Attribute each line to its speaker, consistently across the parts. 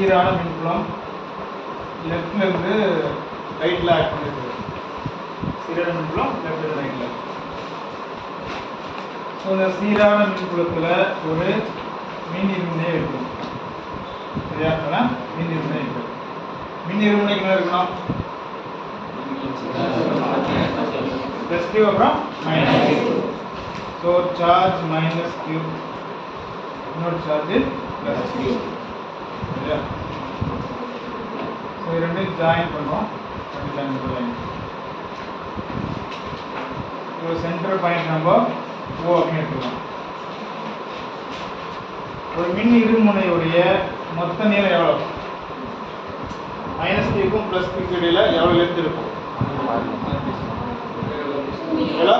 Speaker 1: சீரான மின்புலம் லெஃப்ட்ல இருந்து ரைட்ல ஆக்ட் பண்ணிருக்கு சீரான மின்புலம் லெஃப்ட்ல ரைட்டில் ஸோ இந்த சீரான மின்புலத்தில் ஒரு மின் இருமுனை இருக்கும் சரியா அதான் மின் இருமுனை இருக்கும் மின் இருமுனைக்கு என்ன ப்ளஸ் பிளஸ் கியூ அப்புறம் minus so charge minus Q இன்னொரு சார்ஜ் பிளஸ் கியூ ஸோ ரெண்டையும் ஜாயின் பண்ணுறோம் அப்படி ஜாயின் பண்ணுறோம் ஸோ சென்டர் பாயிண்ட் நம்ம ஓ அப்படின்னு எடுத்துக்கலாம் ஒரு மின் இருமுனையுடைய மொத்த நீளம் எவ்வளோ மைனஸ் பிக்கும் ப்ளஸ் பிக்கு இடையில எவ்வளோ லென்த் இருக்கும்? எவ்வளோ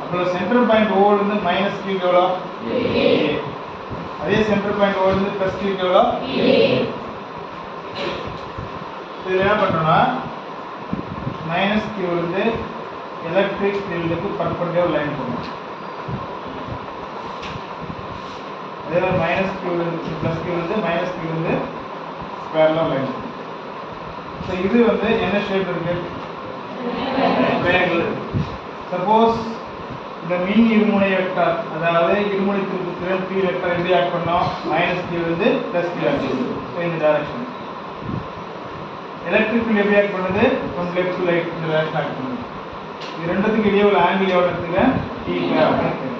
Speaker 1: அப்புறம் சென்டர் பாயிண்ட் ஓ வந்து மைனஸ் கியூக்கு எவ்வளோ A. அதே சென்டர் பாயிண்ட் ஓ இருந்து ப்ளஸ் கியூக்கு எவ்வளோ? இதில் என்ன பண்ணுறோம்னா மைனஸ் கியூ இருந்து எலக்ட்ரிக் ஃபீல்டுக்கு பர்பண்டியாக ஒரு லைன் போடணும். அதே மாதிரி மைனஸ் கியூ இருந்து ப்ளஸ் கியூ இருந்து மைனஸ் கியூ இருந்து ஸ்கொயர்லாம் லைன் ஸோ இது வந்து என்ன ஷேப் இருக்கு? ட்ரையாங்கிள் சப்போஸ் இந்த மின் இருமுனை வெக்டார் அதாவது இருமுனை திருப்பு திறன் பி வெக்டார் எப்படி ஆட் பண்ணோம்? மைனஸ் பி வந்து ப்ளஸ் பி ஆட் ஸோ இந்த டைரக்ஷன் எலக்ட்ரிக் ஃபீல்ட் எப்படி ஆட் பண்ணுது? ஃப்ரம் லெஃப்ட் டு ரைட் இந்த டைரக்ஷன் ஆக்ட் பண்ணுது. இது ரெண்டுத்துக்கு இடையே ஒரு ஆங்கிள் எவ்வளோ எடுத்துங்க டி அப்படின்னு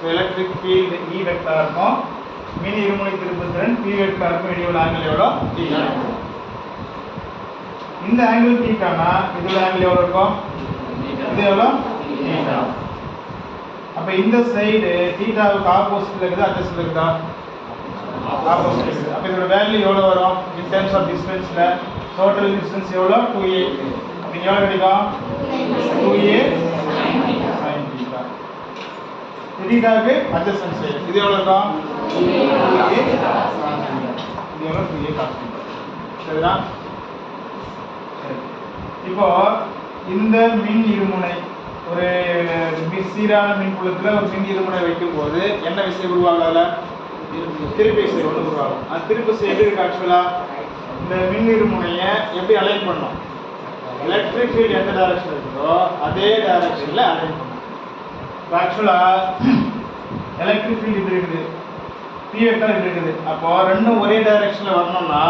Speaker 1: so electric field E vector இருக்கும். மின் இருமுனை திருப்புத்திறன் பி வெக்டாருக்கும் இடையே உள்ள ஆங்கிள் எவ்வளோ டி இந்த ஆங்கிள் டீட்டானா இதுல ஆங்கிள் எவ்வளோ இருக்கும்? இது எவ்வளோ டீட்டா அப்போ இந்த சைடு தீட்டாவுக்கு ஆப்போசிட்ல இருக்குதா அட்ஜஸ்ட்ல இருக்குதா? ஆப்போசிட் இருக்குது. அப்போ இதோட வேல்யூ எவ்வளோ வரும்? இன் டர்ம்ஸ் ஆஃப் டிஸ்டன்ஸில் டோட்டல் டிஸ்டன்ஸ் எவ்வளோ? டூ ஏ அப்ப எவ்வளோ கிடைக்கும்? டூ ஏ சைன் டீட்டா டீட்டாவுக்கு அட்ஜஸ்டன்ட் சைடு இது எவ்வளோ இருக்கும்? டூ ஏ இது எவ்வளோ டூ ஏ காசு சரிதா? சரி. இப்போ இந்த மின் இருமுனை ஒரு சீரான மின் புலத்துல ஒரு மின் இருமுனை வைக்கும் போது என்ன விசை உருவாகும் திருப்பி விசை ஒன்று உருவாகும். அந்த திருப்பி விசை எப்படி இருக்கு ஆக்சுவலாக இந்த மின் இருமுனையை எப்படி அலைன் பண்ணும் எலக்ட்ரிக் ஃபீல்ட் எந்த டைரக்ஷன் இருக்குதோ அதே டைரக்ஷனில் அலைன் பண்ணும் ஆக்சுவலாக எலக்ட்ரிக் ஃபீல்டு இது இருக்குது. பி வெக்டர் இது இருக்குது. அப்போது ரெண்டும் ஒரே டைரக்ஷனில் வரணும்னா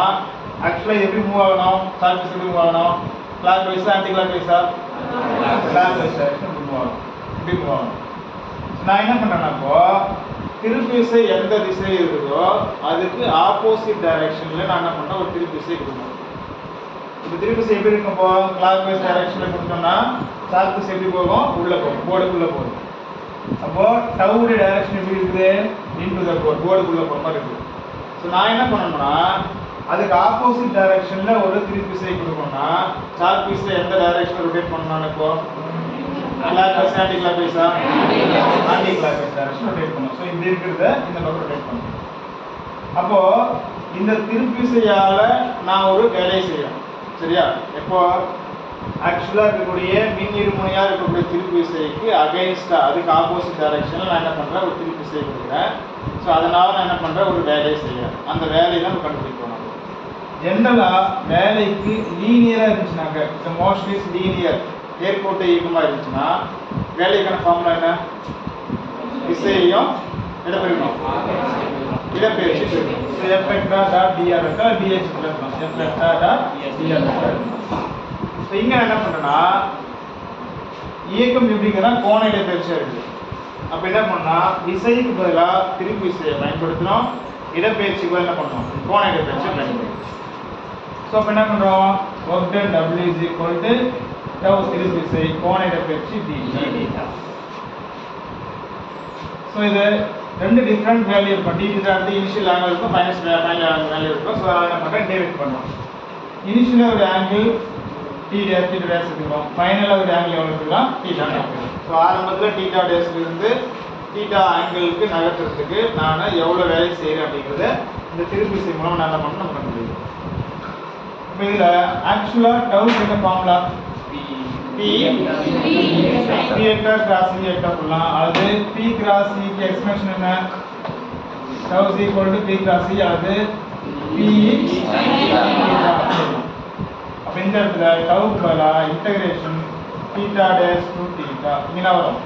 Speaker 1: ஆக்சுவலாக எப்படி மூவ் ஆகணும்? சார்ஜ் எப்படி மூவ் ஆகணும்? கிளாக் வைஸா ஆன்டி கிளாக் வைஸா கிளாக் வைஸா போகணும் இப்படி போகணும் நான் என்ன பண்ணேன்னா திருப்பிசை எந்த திசை இருக்குதோ அதுக்கு ஆப்போசிட் டைரக்ஷன்ல நான் என்ன பண்ணேன் ஒரு திருப்பிசை கொடுக்கணும். இப்போ திருப்பிசை எப்படி இருக்கும் இப்போ? கிளாக் வைஸ் டைரக்ஷன்ல கொடுத்தோம்னா சார்ஜ் திசை எப்படி போகும்? உள்ளே போகும். போர்டுக்குள்ளே போகும். அப்போ டவுடைய டைரக்ஷன் எப்படி இருக்குது? இன்டு த போர்ட் போர்டுக்குள்ளே போகிற மாதிரி இருக்குது. ஸோ நான் என்ன பண்ணணும்னா அதுக்கு ஆப்போசிட் டைரக்ஷனில் ஒரு திருப்பி கொடுக்கணும்னா சார்ஜ் பீஸை எந்த டைரக்ஷனில் ரொட்டேட் பண்ணணும் இப்போ? நல்லா வைஸ் ஆன்டி கிளாக் வைஸா anti clock wise rotate so இந்த இருக்கிறத இந்த பக்கம் ரொட்டேட் பண்ணும் அப்போ இந்த திருப்பி விசையால நான் ஒரு வேலையை செய்யணும் சரியா? எப்போ? ஆக்சுவலாக இருக்கக்கூடிய மின் இருமுனையாக இருக்கக்கூடிய திருப்பு விசைக்கு அகைன்ஸ்டாக அதுக்கு ஆப்போசிட் டைரக்ஷனில் நான் என்ன பண்ணுறேன் ஒரு திருப்பிசை விசை கொடுக்குறேன். ஸோ அதனால் நான் என்ன பண்ணுறேன் ஒரு வேலையை செய்யறேன். அந்த வேலையை நம்ம கண்டுபிடிக்கணும் ஜென்ரலாக வேலைக்கு லீனியராக இருந்துச்சுனாக்க இட்ஸ் மோஸ்ட்லி லீனியர் நேர்கோட்டு இயக்கமாக இருந்துச்சுன்னா வேலைக்கான ஃபார்முலா என்ன? விசையையும் இடப்பெருக்கணும் இடப்பெயர்ச்சி பெருக்கணும் so F dot D R vector F vector dot D R so இங்கே என்ன பண்ணுறேன்னா இயக்கம் எப்படிங்கன்னா கோண இடப்பெயர்ச்சியாக இருக்குது அப்போ என்ன பண்ணால் விசைக்கு பதிலாக திருப்பி விசையை பயன்படுத்தினோம் இடப்பெயர்ச்சிக்கு பதிலா என்ன பண்ணோம் கோண இடப்பெயர்ச்சியை பயன்படுத்தணும். ஸோ அப்போ என்ன பண்ணுறோம் work done W is equal to tau திருப்பி விசை கோண இடப்பெயர்ச்சி டி ஸோ இது ரெண்டு டிஃப்ரெண்ட் வேல்யூ இருக்கும் டி வந்து இனிஷியல் ஆங்கிள் இருக்கும் ஃபைனஸ் வேல்யூ இருக்கும் ஸோ அதை பண்ணுறேன் டேவிட் பண்ணோம் இனிஷியலாக ஒரு angle D dash D dash எடுத்துக்கிறோம் ஃபைனலாக ஒரு ஆங்கிள் எவ்வளோ எடுத்துக்கலாம் டீட்டா ஸோ ஆரம்பத்தில் டீட்டா டேஸ்ல இருந்து டீட்டா ஆங்கிளுக்கு நகர்த்துறதுக்கு நான் எவ்வளோ வேலை செய்கிறேன் அப்படிங்கிறத இந்த திருப்பி விசை மூலம் என்ன பண்ணணும் நம்ம கண்டுபிடிக்கிறோம் இப்போ இதில் ஆக்சுவலாக டவுட் என்ன formula P. P vector cross E vector சொல்லலாம் அல்லது பி கிராஸ் இக்கு எக்ஸ்பிரஷன் என்ன? Tau is equal to p cross e அது p. அப்ப இந்த இடத்துல tau க்கு பதிலா integration theta dash to theta. இங்க வரும்.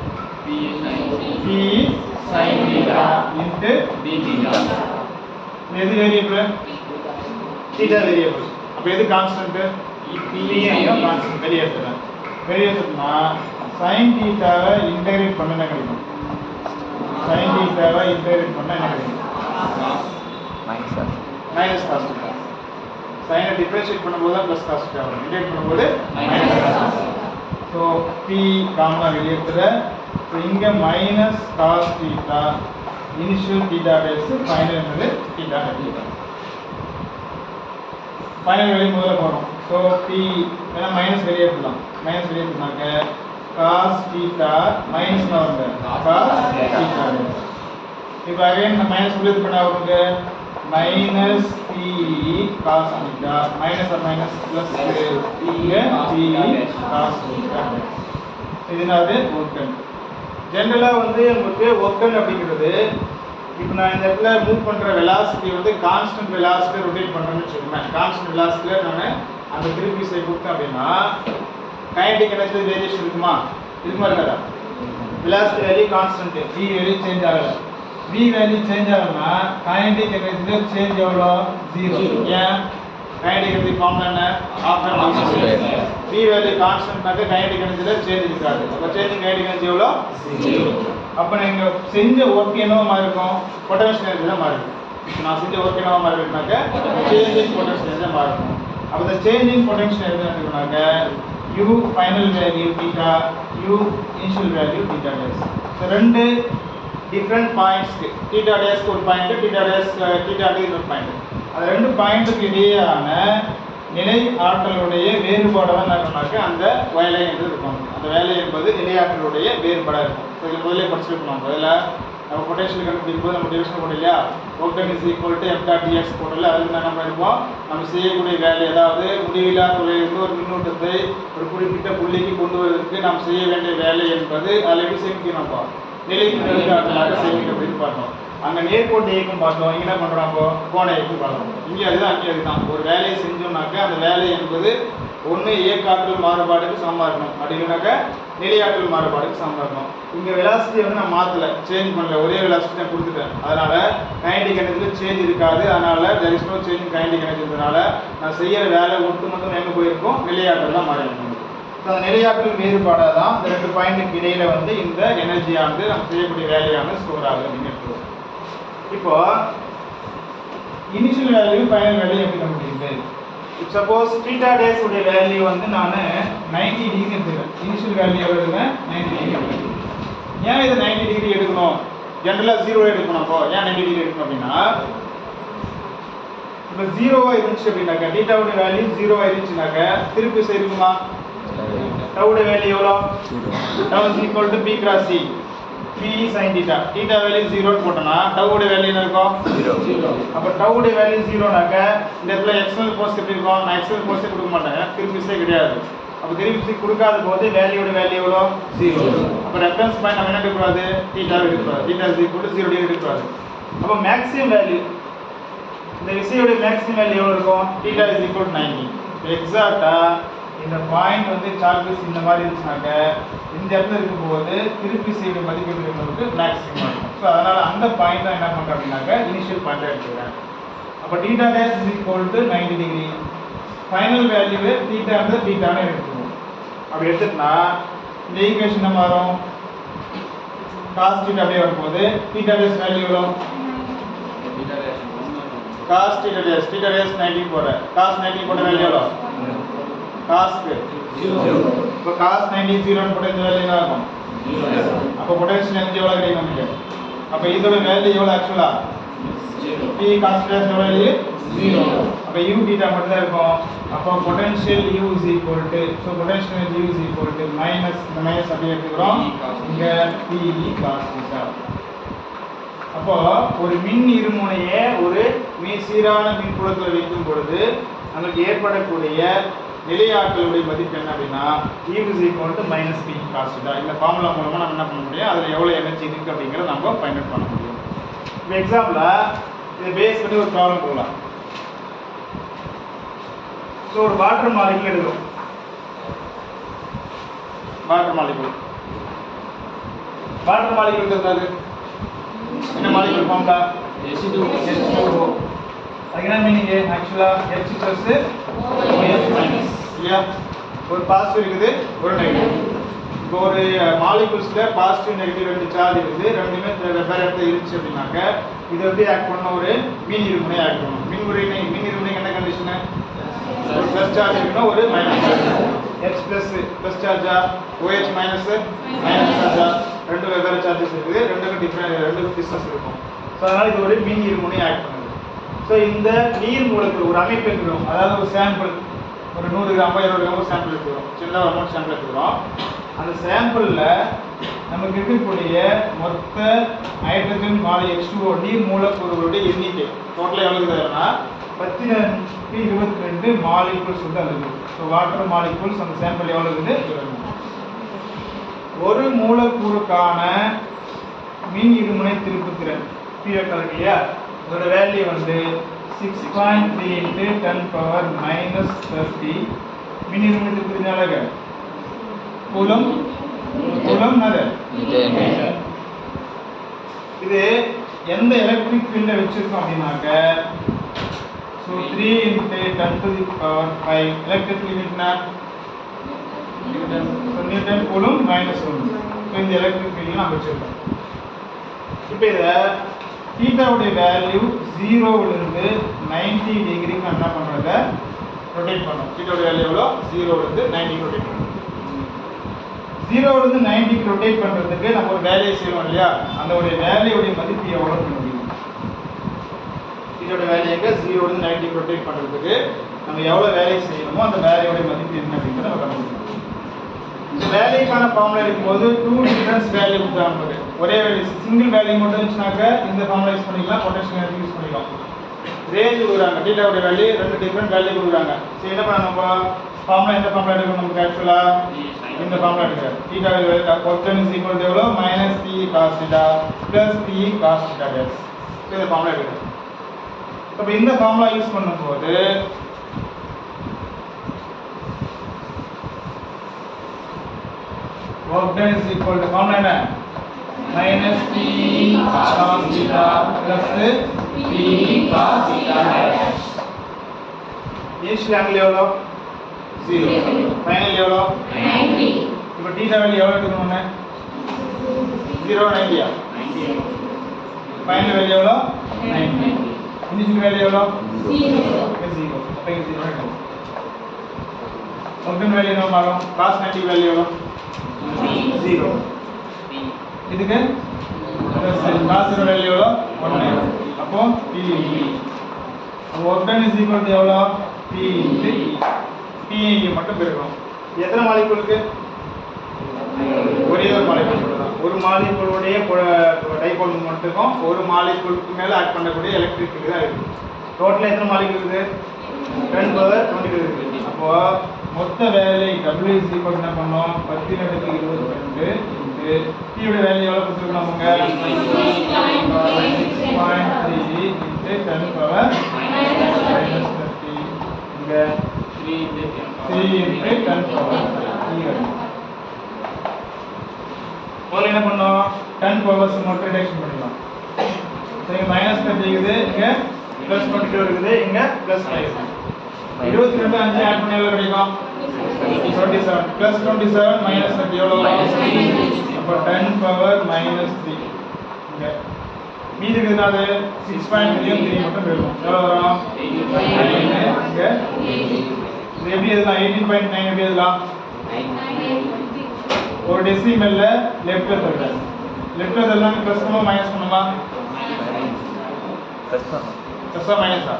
Speaker 2: P sin
Speaker 1: p
Speaker 2: sin theta
Speaker 1: into
Speaker 2: d theta.
Speaker 1: எது வேரியபிள் theta. வேரியபிள் அப்ப எது கான்ஸ்டன்ட் p கான்ஸ்டன்ட் வெளியே எடுத்துறேன். வெளியே எடுத்துனா sin theta-வை இன்டகிரேட் பண்ண என்ன கிடைக்கும்? sin theta-வை இன்டகிரேட் பண்ண என்ன கிடைக்கும். மைனஸ் காஸ்ட் சைனை டிஃபரன்ஷியேட் பண்ணும்போது தான் ப்ளஸ் காஸ்ட் வரும். இன்டெக்ட் பண்ணும்போது. ஸோ பி காமனா வெளியேற்றுற ஸோ இங்கே minus cos theta initial theta dash final என்பது தீட்டா ஃபைனல் வெளியே முதல்ல போகிறோம் ஸோ பி ஏன்னா மைனஸ் வெளியேற்றலாம். மைனஸ் வெளியேற்றினாக்க காஸ் தீட்டா மைனஸ் வருங்க காஸ் தீட்டா இப்போ அகைன் மைனஸ் உள்ளது பண்ண அவருக்கு minus P cos theta minus R minus plus இங்கே பி காஸ் தீட்டா இதனாவது ஒர்க்கன் ஜென்ரலாக வந்து உங்களுக்கு ஒர்க்கன் அப்படிங்கிறது இப்போ நான் இந்த இடத்துல மூவ் பண்ணுற வெலாசிட்டி வந்து கான்ஸ்டன்ட் வெலாசிட்டி ரொட்டேட் பண்ணுறேன்னு வச்சுக்கோங்களேன். கான்ஸ்டன்ட் வெலாசிட்டியில் நான் அந்த திருப்பி சை கொடுத்தேன் அப்படின்னா கைனடிக் எனர்ஜி வேரியேஷன் இருக்குமா? இருக்குமா இருக்காதா velocity value constant v value change ஆகல. V வேல்யூ சேஞ்ச் ஆகலனா கைனடிக் எனர்ஜில சேஞ்ச் எவ்வளோ? ஜீரோ ஏன்? கைனடிக் எனர்ஜி ஃபார்முலா என்ன?
Speaker 2: Square.
Speaker 1: v வேல்யூ கான்ஸ்டன்ட்னாக்க கைனடிக் எனர்ஜில சேஞ்ச் இருக்காது. அப்ப சேஞ்ச் கைனடிக் எனர்ஜி எவ்வளோ?
Speaker 2: Zero.
Speaker 1: அப்ப நீங்க செஞ்ச ஒர்க் என்னவா மாறி இருக்கும் பொட்டன்ஷியல் எனர்ஜி தான் மாறி இருக்கும் நான் செஞ்ச ஒர்க் என்னவா மாறி இருக்குனாக்க சேஞ்சிங் பொட்டன்ஷியல் எனர்ஜி மாறி இருக்கும் அப்ப இந்த சேஞ்சிங் பொட்டன்ஷியல் எனர்ஜி எடுத்துக்கனாக்க u final value theta u initial value theta dash so ரெண்டு டிஃப்ரெண்ட் பாயிண்ட்ஸ்க்கு தீட்டா டேஸ்க்கு ஒரு point theta dash theta D ஒரு பாயிண்ட் அது ரெண்டு பாயிண்ட்டுக்கு இடையேயான நிலை ஆற்றலுடைய வேறுபாடாக தான் அந்த வேலை என்று இருக்கும். அந்த வேலை என்பது நிலை ஆற்றலுடைய வேறுபாடாக இருக்கும். ஸோ இது முதல்ல படிச்சிருக்கணும் முதல்ல. நம்ம பொட்டன்ஷியல் கண்டுபிடிக்கும் போது நம்ம டிவிஷன் போட இல்லையா? Work is equal to F dot D X போடல அதுக்கு என்ன நம்ம இருப்போம் நம்ம செய்யக்கூடிய வேலை அதாவது முடிவில்லா தொலைவிலிருந்து ஒரு மின்னூட்டத்தை ஒரு குறிப்பிட்ட புள்ளிக்கு கொண்டு வருவதற்கு நாம் செய்ய வேண்டிய வேலை என்பது அதில் எப்படி சேமிக்கணும் நிலை மின்னழுத்தாற்றலாக சேமிக்க அப்படின்னு பார்த்தோம் அங்கே நேர்கோட்டு இயக்கம் பார்த்தோம் இங்கே என்ன பண்ணுறோம் அப்போ? கோண இயக்கம் பார்த்தோம் இங்கே அதுதான் அங்கே அதுதான். ஒரு வேலையை செஞ்சோம்னாக்க அந்த வேலை என்பது ஒன்று இயக்காற்றல் மாறுபாடுக்கு சமமாக இருக்கணும். அப்படின்னாக்க நிலையாற்றல் மாறுபாடுக்கு சமமாக இங்கே வெலாசிட்டி வந்து நான் மாற்றலை சேஞ்ச் பண்ணல. ஒரே வெலாசிட்டி நான் கொடுத்துட்டேன். அதனால் கைண்டிக் எனர்ஜியில் சேஞ்ச் இருக்காது. அதனால் there is no change kinetic எனர்ஜின்றதுனால நான் செய்கிற வேலை ஒட்டு மட்டும் எங்கே போயிருக்கோம்? நிலையாற்றல் தான் மாறி இருக்கும். ஸோ அந்த நிலையாற்றல் வேறுபாடாக தான் இந்த ரெண்டு பாயிண்ட்டுக்கு இடையில் வந்து இந்த எனர்ஜியானது நம்ம செய்யக்கூடிய வேலையானது ஸ்டோர் ஆகுது அப்படின்னு எடுத்துக்கிறோம் இப்போ இனிஷியல் வேல்யூ ஃபைனல் வேல்யூ எப்படி கண்டுபிடிக்கிறது? முடியுது சப்போஸ் தீட்டா டேஸ் உடைய வேல்யூ வந்து நான் 90 டிகிரி எடுத்துக்கிறேன். இனிஷியல் வேல்யூ எவ்வளோ எடுக்கிறேன் 90 டிகிரி எடுக்கிறேன். ஏன் இது 90 டிகிரி எடுக்கணும்? ஜென்ரலாக ஜீரோ எடுக்கணும் அப்போ. ஏன் 90 டிகிரி எடுக்கணும் அப்படின்னா இப்போ ஜீரோவாக இருந்துச்சு அப்படின்னாக்கா தீட்டாவுடைய வேல்யூ ஜீரோவாக இருந்துச்சுனாக்கா திருப்பி சரி இருக்குமா டவுடைய வேல்யூ எவ்வளோ? Tau is equal to P cross C P sine theta theta value ஜீரோன்னு போட்டோம்னா டவுடைய வேல்யூ என்ன இருக்கும்?
Speaker 2: Zero.
Speaker 1: அப்போ டவுடைய வேல்யூ ஜீரோனாக்க இந்த இடத்துல எக்ஸ்டர்னல் போஸ்ட் எப்படி இருக்கும்? நான் எக்ஸ்டர்னல் போஸ்ட்டே கொடுக்க மாட்டேன். திருப்பிஸே கிடையாது. அப்போ திருப்பி கொடுக்காத போது வேல்யூட வேல்யூ எவ்வளோ? ஜீரோ அப்போ ரெஃபரன்ஸ் பாயிண்ட் நம்ம என்ன எடுக்கக்கூடாது? தீட்டா எடுக்கக்கூடாது. தீட்டா டு ஜீரோ டிகிரி எடுக்கக்கூடாது. அப்போ மேக்ஸிமம் வேல்யூ இந்த விஷயோட மேக்ஸிமம் வேல்யூ எவ்வளோ இருக்கும்? Theta is equal to ninety எக்ஸாக்டாக இந்த பாயிண்ட் வந்து சார்ஜஸ் இந்த மாதிரி இருந்துச்சுனாக்க இந்த இடத்துல இருக்கும்போது திருப்பி செய்ய மதிப்பு எப்படி இருக்கிறதுக்கு மேக்ஸிமம் இருக்கும் ஸோ அதனால் அந்த பாயிண்ட் தான் என்ன பண்ணுறேன் அப்படின்னாக்க இனிஷியல் பாயிண்டாக எடுத்துக்கிறேன். அப்போ theta dash is equal to ninety degree final வேல்யூவே theta வந்து தீட்டான்னு எடுத்துக்கணும் அப்படி எடுத்துட்டுனா இந்த ஈக்குவேஷன் என்ன மாறும்? காஸ் தீட்டா அப்படியே வரும்போது தீட்டா டேஸ் வேல்யூ எவ்வளோ cos theta dash theta dash ninety போடுறேன். காஸ் நைன்டி போட்ட வேல்யூ எவ்வளோ காஸ்க்கு இப்போ காஸ் நைன்டி ஜீரோன்னு போட்ட வேல்யூ என்ன இருக்கும்? அப்போ பொட்டன்ஷியல் எனர்ஜி எவ்வளோ கிடைக்கும் நமக்கு அப்போ இதோட வேல்யூ எவ்வளோ ஆக்சுவலா பி கான்ஸ்டன்ட் எவ்வளோ வேல்யூ அப்போ யூ தீட்டா மட்டும் தான் இருக்கும். அப்போ potential U is equal to so potential energy U is equal to minus இந்த மைனஸ் அப்படியே எடுத்துக்கிறோம். இங்கே பி காஸ் தீட்டா அப்போ ஒரு மின் இருமுனையை ஒரு மீ சீரான மின்புலத்தில் வைக்கும் பொழுது நமக்கு ஏற்படக்கூடிய நிலையாற்றலுடைய மதிப்பு என்ன அப்படின்னா equal to minus B cos theta இந்த ஃபார்முலா மூலமாக நம்ம என்ன பண்ண முடியும்? அதில் எவ்வளோ எனர்ஜி இருக்குது அப்படிங்கிறத நம்ம ஃபைண்ட் அவுட் பண்ண முடியும். இப்போ எக்ஸாம்பிள் இதை பேஸ் பண்ணி ஒரு ப்ராப்ளம் போடலாம் ஸோ ஒரு வாட்டர் மாலிகுல் எடுக்கிறோம். வாட்டர் மாலிகுல் வாட்டர் மாலிகுல் இருக்கிறது என்ன மாலிகுல் ஃபார்ம்டா H2O அதுக்கு என்ன மீனிங் ஆக்சுவலா H பிளஸ் OH மைனஸ் இல்லையா? ஒரு பாசிட்டிவ் இருக்குது ஒரு நெகட்டிவ் இப்போ ஒரு மாலிகுல்ஸ்ல பாசிட்டிவ் நெகட்டிவ் ரெண்டு சார்ஜ் இருக்குது. ரெண்டுமே வெவ்வேறு இடத்துல இருந்துச்சு அப்படின்னாக்க இதை வந்து ஆக்ட் பண்ண ஒரு மீன் இருமுனை ஆக்ட் பண்ணணும் மின் உரிமை மின் இருமுனை என்ன கண்டிஷனு ஒரு ப்ளஸ் சார்ஜ் இருக்குன்னா ஒரு minus charge H plus plus சார்ஜா ஓஹெச் மைனஸ் மைனஸ் சார்ஜா ரெண்டு வெவ்வேறு சார்ஜஸ் இருக்குது. ரெண்டுக்கும் டிஃப்ரெண்ட் ரெண்டுக்கும் டிஸ்டன்ஸ் இருக்கும். ஸோ அதனால் இது ஒரு மின் இருமுனை ஆக்ட் பண்ணுது. ஸோ இந்த நீர் மூலக்கூறு ஒரு அமைப்பு எடுக்கிறோம் அதாவது ஒரு சாம்பிள் ஒரு நூறு கிராமோ இருபது கிராமோ சாம்பிள் எடுத்துக்கிறோம். சின்ன அமௌண்ட் சாம்பிள் எடுத்துக்கிறோம். அந்த சாம்பிளில் நமக்கு இருக்கக்கூடிய மொத்த ஹைட்ரஜன் மாலை H2O நீர் மூலக்கூறுகளுடைய எண்ணிக்கை. டோட்டலாக எவ்வளோ இருக்குதுன்னா பத்தினூற்றி இருபத்தி ரெண்டு மாலிகூல்ஸ் வந்து அது இருக்குது ஸோ வாட்டர் மாலிகூல்ஸ் அந்த சாம்பிள் எவ்வளோ இருக்குது ஒரு மூலக்கூறுக்கான மின் இருமுனை திருப்புத்திறன். பீரியட் இருக்கு இல்லையா இதோட வேல்யூ வந்து point three into ten power minus thirty மின் இருமுனை திருப்புத்திறனால குலம் குலம் அது
Speaker 2: மீட்டர்
Speaker 1: இது எந்த எலக்ட்ரிக் ஃபீல்டில் வச்சிருக்கோம் அப்படின்னாக்க so three into ten to the power five electric லிமிட்னா newton coulomb minus ஒன்று ஸோ இந்த எலக்ட்ரிக் ஃபீல்டில் நம்ம வச்சிருக்கோம். இப்போ இதை தீட்டாவுடைய வேல்யூ ஜீரோவிலிருந்து நைன்டி டிகிரிக்கு என்ன பண்ணுறத ரொட்டேட் பண்ணும் தீட்டாவுடைய வேல்யூ எவ்வளோ? ஜீரோவிலிருந்து நைன்டிக்கு ரொட்டேட் பண்ணணும். ஜீரோவிலிருந்து நைன்டிக்கு ரொட்டேட் பண்ணுறதுக்கு நம்ம ஒரு வேலையை செய்வோம் இல்லையா? அந்தவுடைய ஒரு வேலையுடைய மதிப்பு எவ்வளோ பண்ண முடியும் இதோட வேலையை ஜீரோலேருந்து நைன்டிக்கு ரொட்டேட் பண்ணுறதுக்கு நம்ம எவ்வளோ வேலையை செய்யணுமோ அந்த வேலையோடைய மதிப்பு என்ன அப்படிங்கிறத நம்ம கண்டுபிடிக்கணும். இந்த வேலைக்கான ஃபார்முலா இருக்கும்போது டூ டிஃபரன்ஸ் வேல்யூ கொடுத்தாங்க ஒரே வேல்யூ சிங்கிள் வேல்யூ மட்டும் இருந்துச்சுனாக்க இந்த ஃபார்முலா யூஸ் பண்ணிக்கலாம் பொட்டன்ஷியல் எனர்ஜி யூஸ் பண்ணிக்கலாம். ரேஞ்ச் கொடுக்குறாங்க. டீட்டாவோட வேல்யூ ரெண்டு டிஃப்ரெண்ட் வேல்யூ கொடுக்குறாங்க. சரி என்ன பண்ண நம்ம? ஃபார்முலா எந்த ஃபார்முலா எடுக்கணும் நமக்கு ஆக்சுவலாக இந்த ஃபார்முலா எடுக்கிறேன் டீட்டா கொஸ்டன் இஸ் ஈக்குவல் எவ்வளோ minus D cos theta plus D cos theta dash இந்த ஃபார்முலா எடுக்கிறேன் இப்போ இந்த ஃபார்முலா யூஸ் பண்ணும்போது work done is equal to formula என்ன minus p cos theta plus p cos theta dash initial angle எவ்வளோ? Zero final எவ்வளோ? இப்போ theta value எவ்வளோ எடுக்கணும்னு? ஜீரோ நைன்டியா ஃபைனல் வேல்யூ எவ்வளோ? இனிஷியல் வேல்யூ எவ்வளோ? ஜீரோ அப்போ ஜீரோ ஒர்க்கன் வேல்யூ என்ன மாறும் காஸ் நைன்டி வேல்யூ எவ்வளோ? ஜீரோ இதுக்கு காசு வேல்யூ எவ்வளோ ஒன்று அப்போ பி அப்போ work done is equal to எவ்வளோ பி இன்ட்டு மட்டும் பெருக்கணும். எத்தனை மாலிகுலுக்கு ஒரே ஒரு மாலிகுல் தான். ஒரு மாலிகுலுடைய டைபோல் மட்டுக்கும் ஒரு மாலிகுலுக்கு மேலே ஆட் பண்ணக்கூடிய எலக்ட்ரிக் தான் இருக்குது டோட்டலாக எத்தனை மாலிகுல் இருக்குது டென் பவர் டுவெண்ட்டி இருக்குது அப்போது மொத்த வேலை டபிள்யூ சி என்ன பண்ணோம்? பத்து ரெண்டுக்கு இருபது ரெண்டு இன்ட்டு டீயோட வேலை எவ்வளோ கொடுத்துருக்கோம் அவங்க? Point three into ten power minus thirty இங்கே த்ரீ இன்ட்டு டென் பவர் முதல்ல என்ன பண்ணோம்? டென் பவர்ஸ் மட்டும் ரிடக்ஷன் பண்ணிடலாம் சரி மைனஸ் தேர்ட்டி இருக்குது. இங்கே ப்ளஸ் டுவெண்ட்டி டூ இருக்குது. இங்கே ப்ளஸ் ஃபைவ் இருபத்தி ரெண்டு அஞ்சு ஆட் பண்ணி எவ்வளோ கிடைக்கும் twenty seven plus twenty seven minus thirty எவ்வளோ அப்போ டென் பவர் மைனஸ் த்ரீ இங்கே மீதி இருக்குதுன்னா அது சிக்ஸ் பாயிண்ட் த்ரீ த்ரீ மட்டும் இருக்கும் எவ்வளோ வரும்? இங்கே இது எப்படி எழுதலாம்? எயிட்டீன் பாயிண்ட் நைன் எப்படி எழுதலாம்? ஒரு டெசிமல்ல லெஃப்ட்ல தள்ள லெஃப்ட்ல தள்ளாம ப்ளஸ் பண்ணுமா மைனஸ் பண்ணுமா?
Speaker 2: ப்ளஸ்
Speaker 1: ப்ளஸ்ஸா மைனஸா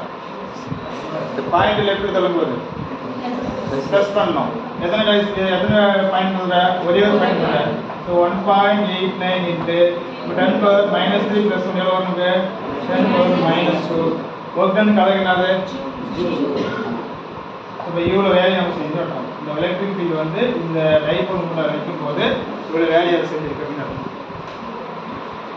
Speaker 1: பாயிண்ட் லெஃப்ட்ல தள்ளும்போது ப்ளஸ் பண்ணணும் எத்தனை கைஸ் எத்தனை பாயிண்ட் சொல்ற ஒரே ஒரு பாயிண்ட் சொல்ற so one point eight nine into ten power minus three plus one எவ்வளோ வருங்க? Ten power minus two work done கலகினாது இப்போ இவ்வளோ வேலையை நம்ம செஞ்சுட்டோம் இந்த எலக்ட்ரிக் ஃபீல்டு வந்து இந்த டைபோல் கூட வைக்கும் போது இவ்வளோ வேலையை செஞ்சுருக்கு அப்படின்னு